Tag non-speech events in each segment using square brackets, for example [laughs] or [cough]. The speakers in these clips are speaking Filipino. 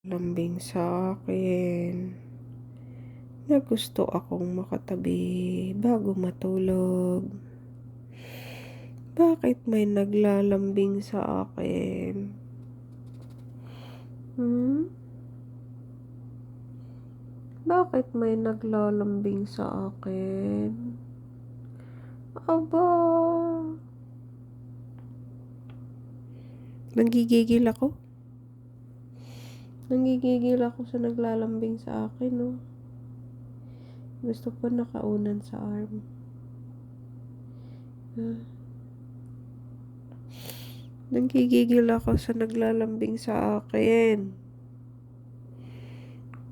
lambing sa akin na gusto akong makatabi bago matulog. Bakit may naglalambing sa akin? Hmm? Bakit may naglalambing sa akin? Aba. Nanggigigil ako. Nanggigigil ako sa naglalambing sa akin, no. Gusto ko nakaunan sa arm. [sighs] Ah. Nanggigigil ako sa naglalambing sa akin.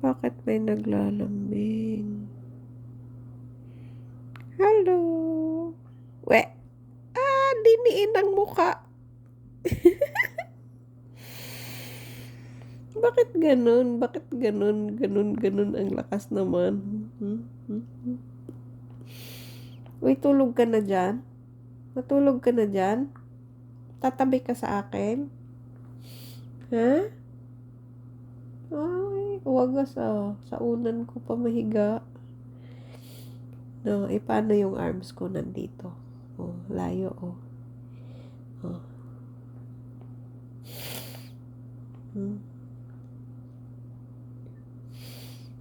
Bakit may naglalambing? Hello? We? Ah, diniin ang muka. [laughs] Bakit ganun? Bakit ganun? Ganun, ganun ang lakas naman. Uy, tulog ka na dyan? Matulog ka na dyan? Tatabi ka sa akin? Ha? Ay, wagas ah. Sa unan ko pa mahiga. No, eh paano yung arms ko nandito? Oh, layo oh. Oh. Hmm.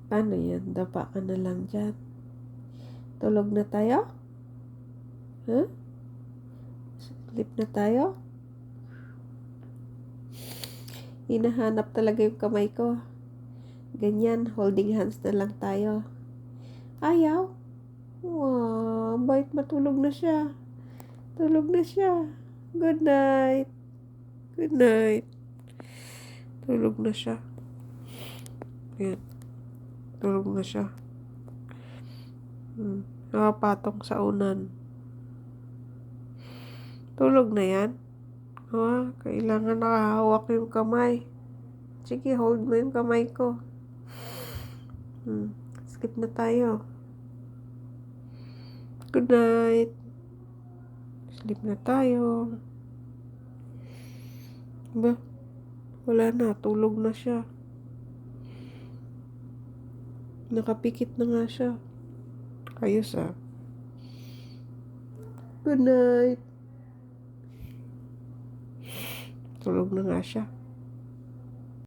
Paano yan? Dapa ka na lang dyan. Tulog na tayo? Huh? Sleep na tayo? Hinahanap talaga yung kamay ko. Ganyan, holding hands na lang tayo. Ayaw. Wow, bait matulog na siya. Tulog na siya. Good night. Good night. Tulog na siya. Yan. Tulog na siya. Hmm. Nakapatong sa unan. Tulog na yan. Ah, kailangan nakahawak yung kamay. Sige, hold mo yung kamay ko. Hmm. Skip na tayo. Good night. Sleep na tayo. Ba? Wala na. Tulog na siya. Nakapikit na nga siya. Ayos ah. Good night. Tulog na nga siya.